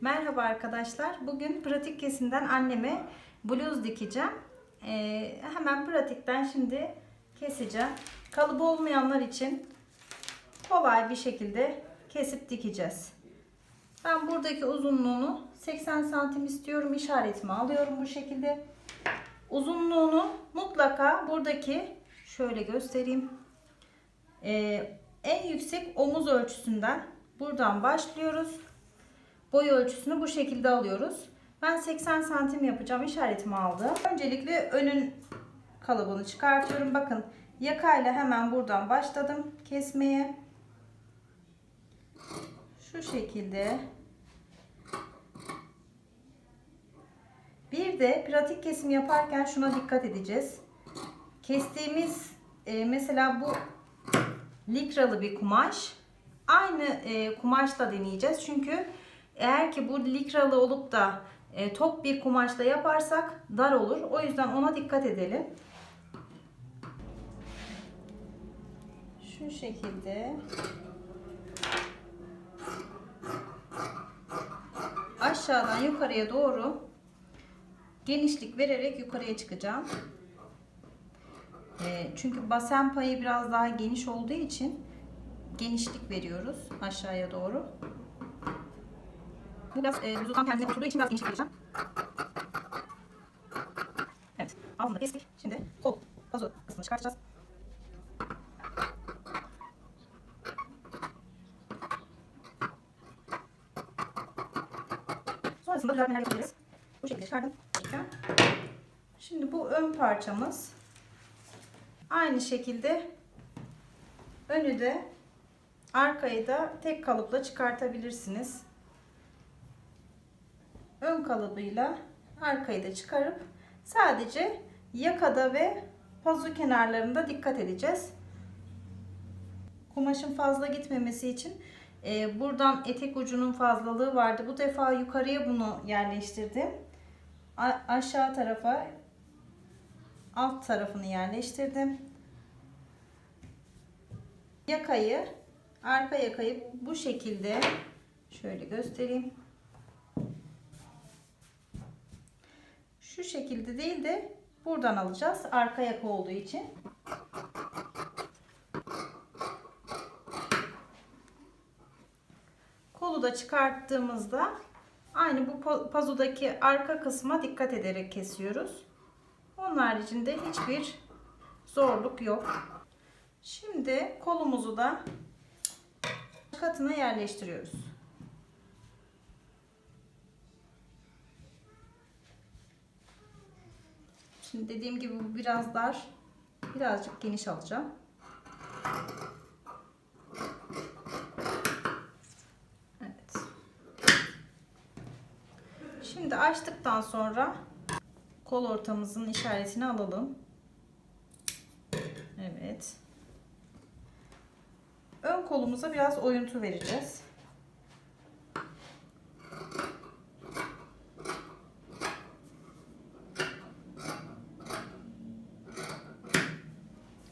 Merhaba arkadaşlar. Bugün pratik kesimden anneme bluz dikeceğim. Ee, hemen pratikten şimdi keseceğim. Kalıbı olmayanlar için kolay bir şekilde kesip dikeceğiz. Ben buradaki uzunluğunu 80 santim istiyorum. İşaretimi alıyorum bu şekilde. Uzunluğunu mutlaka buradaki şöyle göstereyim. Ee, en yüksek omuz ölçüsünden buradan başlıyoruz. Boy ölçüsünü bu şekilde alıyoruz. Ben 80 santim yapacağım. işaretimi aldım. Öncelikle önün kalıbını çıkartıyorum. Bakın yakayla hemen buradan başladım kesmeye. Şu şekilde. Bir de pratik kesim yaparken şuna dikkat edeceğiz. Kestiğimiz e, mesela bu likralı bir kumaş. Aynı e, kumaşla deneyeceğiz. Çünkü eğer ki bu likralı olup da e, top bir kumaşla yaparsak dar olur. O yüzden ona dikkat edelim. Şu şekilde. Aşağıdan yukarıya doğru genişlik vererek yukarıya çıkacağım. E, çünkü basen payı biraz daha geniş olduğu için genişlik veriyoruz aşağıya doğru. Bu biraz e, vücudum kendine oturduğu için biraz genişlik vereceğim. Evet. Altını kestik. Şimdi kol, pazu kısmını çıkartacağız. Sonrasında düzeltmeler yapacağız. Bu şekilde çıkardım. Şimdi bu ön parçamız. Aynı şekilde önü de arkayı da tek kalıpla çıkartabilirsiniz. Ön kalıbıyla arkayı da çıkarıp sadece yakada ve pazu kenarlarında dikkat edeceğiz. Kumaşın fazla gitmemesi için e, buradan etek ucunun fazlalığı vardı. Bu defa yukarıya bunu yerleştirdim. A aşağı tarafa alt tarafını yerleştirdim. Yakayı arka yakayı bu şekilde şöyle göstereyim. Şu şekilde değil de buradan alacağız. Arka yaka olduğu için. Kolu da çıkarttığımızda aynı bu pazudaki arka kısma dikkat ederek kesiyoruz. Onun haricinde hiçbir zorluk yok. Şimdi kolumuzu da katına yerleştiriyoruz. Şimdi dediğim gibi bu biraz dar. Birazcık geniş alacağım. Evet. Şimdi açtıktan sonra kol ortamızın işaretini alalım. Evet. Ön kolumuza biraz oyuntu vereceğiz.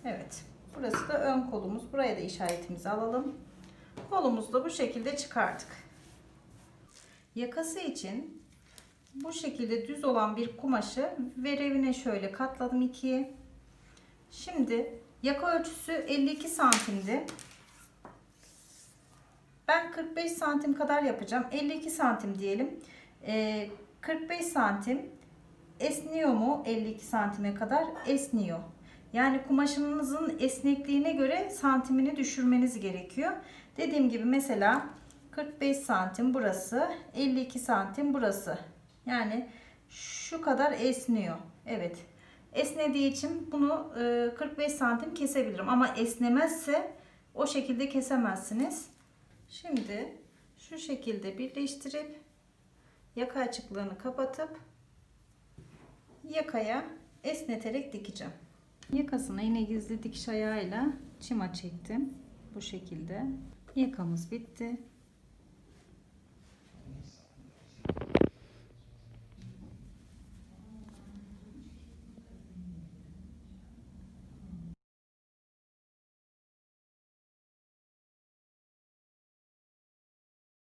Evet. Burası da ön kolumuz. Buraya da işaretimizi alalım. Kolumuzu da bu şekilde çıkardık. Yakası için bu şekilde düz olan bir kumaşı verevine şöyle katladım ikiye. Şimdi yaka ölçüsü 52 santimdi. Ben 45 santim kadar yapacağım. 52 santim diyelim. Ee, 45 santim esniyor mu 52 santime kadar? Esniyor. Yani kumaşınızın esnekliğine göre santimini düşürmeniz gerekiyor. Dediğim gibi mesela 45 santim burası, 52 santim burası. Yani şu kadar esniyor. Evet. Esnediği için bunu 45 santim kesebilirim. Ama esnemezse o şekilde kesemezsiniz. Şimdi şu şekilde birleştirip yaka açıklığını kapatıp yakaya esneterek dikeceğim. Yakasına yine gizli dikiş ayağıyla çima çektim. Bu şekilde. Yakamız bitti.